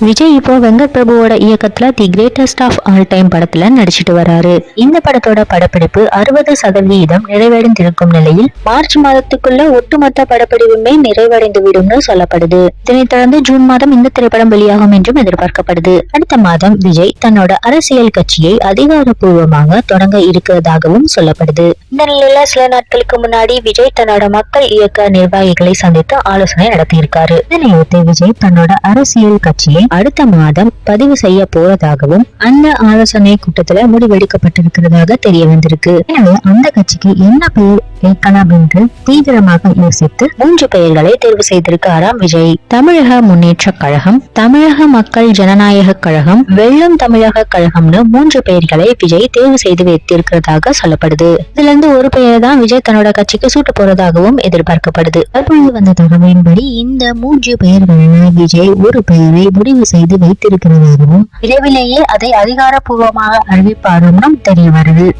விஜய் இப்போ வெங்கட் பிரபுவோட இயக்கத்துல the greatest of all time படத்துல நடிச்சிட்டு வராரு. இந்த படத்தோட படப்பிடிப்பு அறுபது சதவீதம் நிறைவடைந்திருக்கும் நிலையில் மார்ச் மாதத்துக்குள்ள ஒட்டுமொத்த படப்பிடிப்புமே நிறைவடைந்து விடும்னு சொல்லப்படுது. இதனைத் தொடர்ந்து ஜூன் மாதம் இந்த திரைப்படம் வெளியாகும் என்றும் எதிர்பார்க்கப்படுது. அடுத்த மாதம் விஜய் தன்னோட அரசியல் கட்சியை அதிகாரப்பூர்வமாக தொடங்க இருக்கிறதாகவும் சொல்லப்படுது. இந்த நிலையில சில நாட்களுக்கு முன்னாடி விஜய் தன்னோட மக்கள் இயக்க நிர்வாகிகளை சந்தித்து ஆலோசனை நடத்தியிருக்காரு. இதனையடுத்து விஜய் தன்னோட அரசியல் கட்சியை அடுத்த மாதம் பதிவு செய்ய போறதாகவும் அந்த ஆலோசனை கூட்டத்துல முடிவெடுக்கப்பட்டிருக்கிறதாக தெரிய வந்திருக்கு. எனவே அந்த கட்சிக்கு என்ன பெயர் வைக்கலாம் என்று தீவிரமாக யோசித்து மூன்று பெயர்களை தேர்வு செய்திருக்காராம் விஜய். தமிழக முன்னேற்ற கழகம் தமிழக மக்கள் ஜனநாயக கழகம் வெள்ளம் தமிழக கழகம்னு மூன்று பெயர்களை விஜய் தேர்வு செய்து வைத்திருக்கிறதாக சொல்லப்படுது. இதுல இருந்து ஒரு பெயரை தான் விஜய் தன்னோட கட்சிக்கு சூட்டு போறதாகவும் எதிர்பார்க்கப்படுது. தற்பொழுது வந்த தகவலின்படி இந்த மூன்று பெயர்களில் விஜய் ஒரு பெயரை முடிவு செய்து வைத்திருக்கிறதாகவும் விரைவிலேயே அதை அதிகாரப்பூர்வமாக அறிவிப்பாரும் தெரிய வருது.